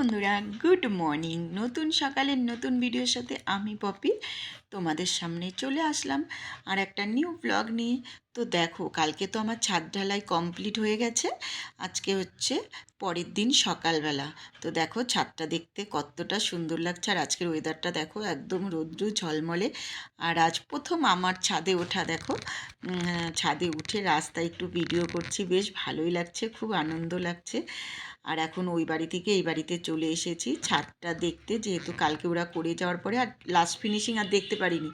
বন্ধুরা good morning নতুন সকালের নতুন ভিডিওর সাথে আমি পপি। তোমাদের সামনে চলে আসলাম আর একটা নিউ ব্লগ নিয়ে। তো দেখো, কালকে তো আমার ছাদ ঢালাই কমপ্লিট হয়ে গেছে। আজকে হচ্ছে পরের দিন সকালবেলা। তো দেখো, ছাদটা দেখতে কতটা সুন্দর লাগছে। আর আজকের ওয়েদারটা দেখো, একদম রৌদ্র ঝলমলে। আর আজ প্রথম আমার ছাদে ওঠা, দেখো। ছাদে উঠে রাস্তায় একটু ভিডিও করছি। বেশ ভালোই লাগছে, খুব আনন্দ লাগছে। আর এখন ওই বাড়ি থেকে এই বাড়িতে চলে এসেছি। ছাদটা দেখতে, যেহেতু কালকে ওরা করে যাওয়ার পরে, আর লাস্ট ফিনিশিং আর দেখতে পারিনি।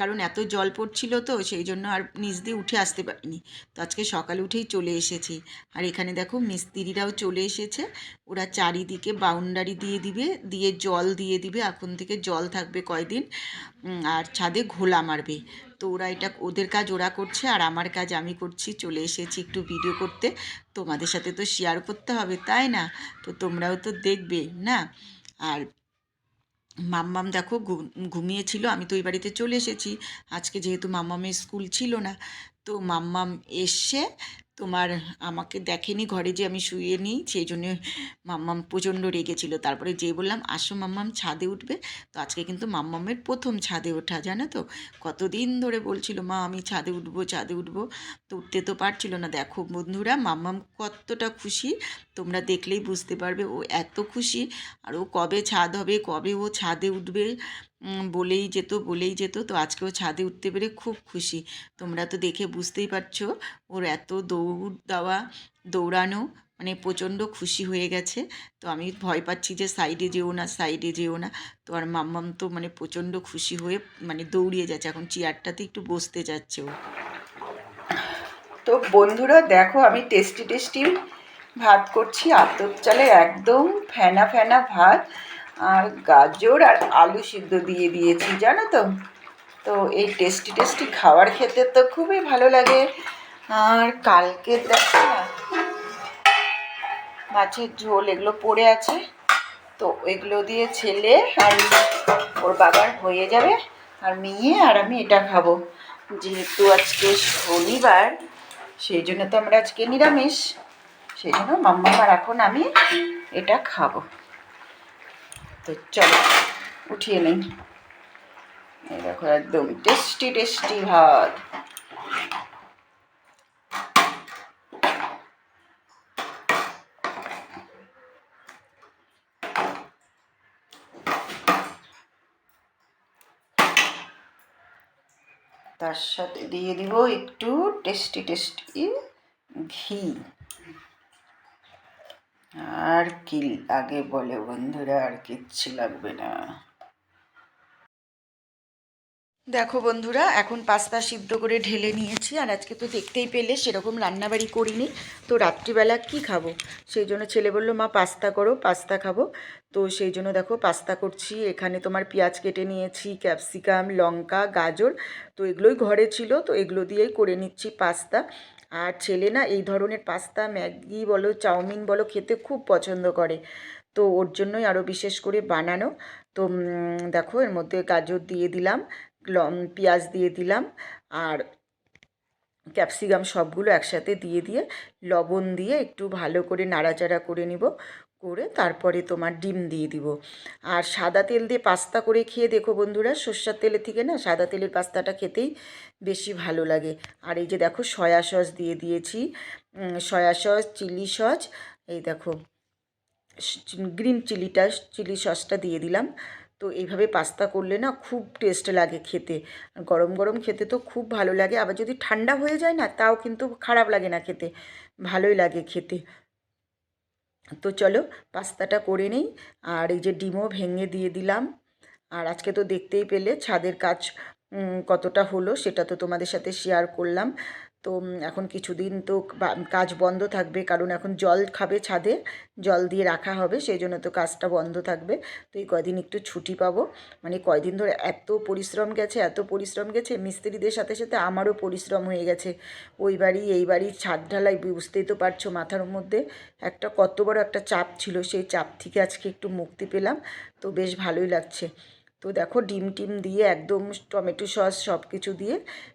কারণ এত জল পড়ছিল তো, সেই জন্য আর নিচ দিয়ে উঠে আসতে পারিনি। তো আজকে সকালে উঠেই চলে এসেছি। আর এখানে দেখো মিস্ত্রিরাও চলে এসেছে। ওরা চারিদিকে বাউন্ডারি দিয়ে দিবে, দিয়ে জল দিয়ে দিবে। এখন থেকে জল থাকবে কয়দিন? আর ছাদে ঘোলা মারবে। তো ওরা এটা, ওদের কাজ ওরা করছে, আর আমার কাজ আমি করছি। চলে এসেছি একটু ভিডিও করতে। তোমাদের সাথে তো শেয়ার করতে হবে, তাই না? তো তোমরাও তো দেখবে, না? আর মাম্মাম দেখো ঘুমিয়েছিল, আমি তো ওই বাড়িতে চলে এসেছি। আজকে যেহেতু মাম্মামের স্কুল ছিল না, তো মাম্মাম এসে তোমার আমাকে দেখেনি, ঘরে যে আমি শুয়ে নিই, সেই জন্য মাম্মাম প্রচণ্ড রেগেছিল। তারপরে যেই বললাম, আসো মাম্মাম, ছাদে উঠবে। তো আজকে কিন্তু মাম্মামের প্রথম ছাদে ওঠা, জানো তো? কতদিন ধরে বলছিল, মা, আমি ছাদে উঠবো ছাদে উঠবো। তো উঠতে তো পারছিল না। দেখো বন্ধুরা, মাম্মাম কতটা খুশি, তোমরা দেখলেই বুঝতে পারবে। ও এত খুশি, আর ও কবে ছাদ হবে, কবে ও ছাদে উঠবে। বলেই যেত বলেই যেত। তো আজকে ও ছাদে উঠতে পেরে খুব খুশি। তোমরা তো দেখে বুঝতেই পারছ, ওর এত দৌড় দেওয়া, দৌড়ানো মানে প্রচণ্ড খুশি হয়ে গেছে। তো আমি ভয় পাচ্ছি যে সাইডে যেও না, সাইডে যেও না। তো আর মাম্মাম তো মানে প্রচণ্ড খুশি হয়ে মানে দৌড়িয়ে যাচ্ছে। এখন চেয়ারটাতে একটু বসতে যাচ্ছে ও। তো বন্ধুরা, দেখো আমি টেস্টি টেস্টি ভাত করছি। আতপ চালে একদম ফেনা ফেনা ভাত। আর গাজর আর আলু সিদ্ধ দিয়ে দিয়েছি, জানো তো? তো এই টেস্টি টেস্টি খাবার খেতে তো খুবই ভালো লাগে। আর কালকে দেখো না, মাছের ঝোল এগুলো পড়ে আছে। তো এগুলো দিয়ে ছেলে আর ওর বাবার হয়ে যাবে আর মেয়ে আর আমি এটা খাব। যেহেতু আজকে শনিবার, সেই জন্য তো আমরা আজকে নিরামিষ। সেই জন্য মাম্মা এখন আমি এটা খাব। তো চলো, উঠিয়ে নিই। এই দেখো, একদম টেস্টি টেস্টি ভাত। তার সাথে দিয়ে দিব একটু টেস্টি টেস্টি ঘি। আর কি লাগে বলে বন্ধুরা, আর কিচ্ছু লাগবে না। দেখো বন্ধুরা, এখন পাস্তা সিদ্ধ করে ঢেলে নিয়েছি, আর আজকে তো দেখতেই পেলে সেরকম রান্নাবাড়ি করিনি। তো রাত্রিবেলা কি খাব? সেই জন্য ছেলে বলল, মা, পাস্তা করো, পাস্তা খাব। তো সেই জন্য দেখো পাস্তা করছি, এখানে তোমার পেঁয়াজ কেটে নিয়েছি, ক্যাপসিকাম, লঙ্কা, গাজর, তো এগুলোই ঘরে ছিল, তো এগুলো দিয়েই করে নিচ্ছি পাস্তা। আর ছেলে না এই ধরনের পাস্তা, ম্যাগি বলো, চাউমিন বলো খেতে খুব পছন্দ করে। তো ওর জন্যই আরও বিশেষ করে বানানো। তো দেখো এর মধ্যে গাজর দিয়ে দিলাম, লম, পেঁয়াজ দিয়ে দিলাম আর ক্যাপসিকাম সবগুলো একসাথে দিয়ে দিয়ে লবণ দিয়ে একটু ভালো করে নাড়াচাড়া করে নিব। করে তারপরে তোমার ডিম দিয়ে দিব। আর সাদা তেল দিয়ে পাস্তা করে খেয়ে দেখো বন্ধুরা, সর্ষার তেলের থেকে না সাদা তেলের পাস্তাটা খেতেই বেশি ভালো লাগে। আর এই যে দেখো সয়া সস দিয়ে দিয়েছি সয়া সস, চিলি সস, এই দেখো গ্রিন চিলিটা, চিলি সসটা দিয়ে দিলাম। তো এইভাবে পাস্তা করলে না খুব টেস্ট লাগে খেতে। গরম গরম খেতে তো খুব ভালো লাগে, আবার যদি ঠান্ডা হয়ে যায় না তাও কিন্তু খারাপ লাগে না খেতে, ভালোই লাগে খেতে। তো চলো পাস্তাটা করে নিই, আর এই যে ডিমও ভেঙে দিয়ে দিলাম। আর আজকে তো দেখতেই পেলে ছাদের কাজ কতটা হলো সেটা তো তোমাদের সাথে শেয়ার করলাম। তো এখন কিছুদিন তো কাজ বন্ধ থাকবে, কারণ এখন জল খাবে ছাদে, জল দিয়ে রাখা হবে, সেই জন্য তো কাজটা বন্ধ থাকবে। তো এই কয়দিন একটু ছুটি পাবো। মানে কয়দিন ধরে এত পরিশ্রম গেছে, এত পরিশ্রম গেছে, মিস্ত্রিদের সাথে সাথে আমারও পরিশ্রম হয়ে গেছে। ওই বাড়ি, এই বাড়ি, ছাদ ঢালাই, বুঝতেই তো পারছ মাথার মধ্যে। একটা কত বড় একটা চাপ ছিল, সেই চাপ থেকে আজকে একটু মুক্তি পেলাম। তো বেশ ভালোই লাগছে। তো দেখো ডিম টিম দিয়ে একদম টমেটো সস সব কিছু দিয়ে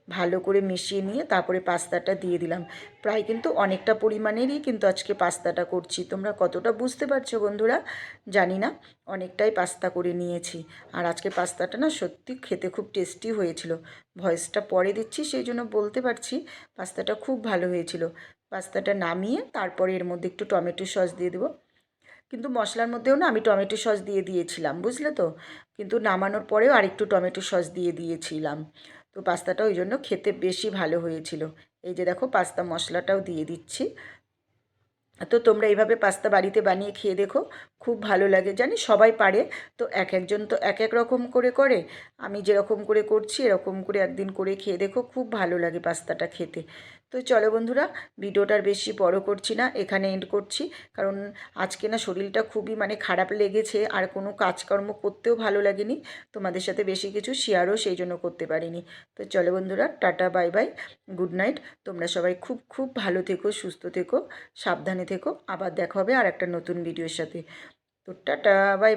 ভালো করে মিশিয়ে নিয়ে তারপরে পাস্তাটা দিয়ে দিলাম। প্রায় কিন্তু অনেকটা পরিমাণেরই কিন্তু আজকে পাস্তাটা করছি। তোমরা কতটা বুঝতে পারছ বন্ধুরা? জানি না। অনেকটাই পাস্তা করে নিয়েছি। আর আজকে পাস্তাটা না সত্যি খেতে খুব টেস্টি হয়েছিল। ভয়েসটা পরে দিচ্ছি, সেই জন্য বলতে পারছি পাস্তাটা খুব ভালো হয়েছিল। পাস্তাটা নামিয়ে তারপরে এর মধ্যে একটু টমেটো সস দিয়ে দেবো। কিন্তু মশলার মধ্যেও না আমি টমেটো সস দিয়ে দিয়েছিলাম, বুঝলে তো? কিন্তু নামানোর পরেও আরেকটু টমেটো সস দিয়ে দিয়েছিলাম। তো পাস্তাটা ওই জন্য খেতে বেশি ভালো হয়েছিল। এই যে দেখো পাস্তা মশলাটাও দিয়ে দিচ্ছি। তো তোমরা এইভাবে পাস্তা বাড়িতে বানিয়ে খেয়ে দেখো। খুব ভালো লাগে। জানি সবাই পারে। তো এক একজন তো এক এক রকম করে করে। আমি যেরকম করে করছি, এরকম করে একদিন করে খেয়ে দেখো, খুব ভালো লাগে পাস্তাটা খেতে। তো চলো বন্ধুরা, ভিডিওটার বেশি বড় করছি না, এখানে এন্ড করছি। কারণ আজকে না শরীরটা খুবই মানে খারাপ লেগেছে, আর কোনো কাজকর্ম করতেও ভালো লাগেনি। তোমাদের সাথে বেশি কিছু শেয়ারও সেই জন্য করতে পারিনি। তো চলো বন্ধুরা, ta-ta, bye bye, good night. তোমরা সবাই খুব খুব ভালো থেকো, সুস্থ থেকো, সাবধানে থেকো। আবার দেখা হবে আর একটা নতুন ভিডিওর সাথে। তো টাটা বাই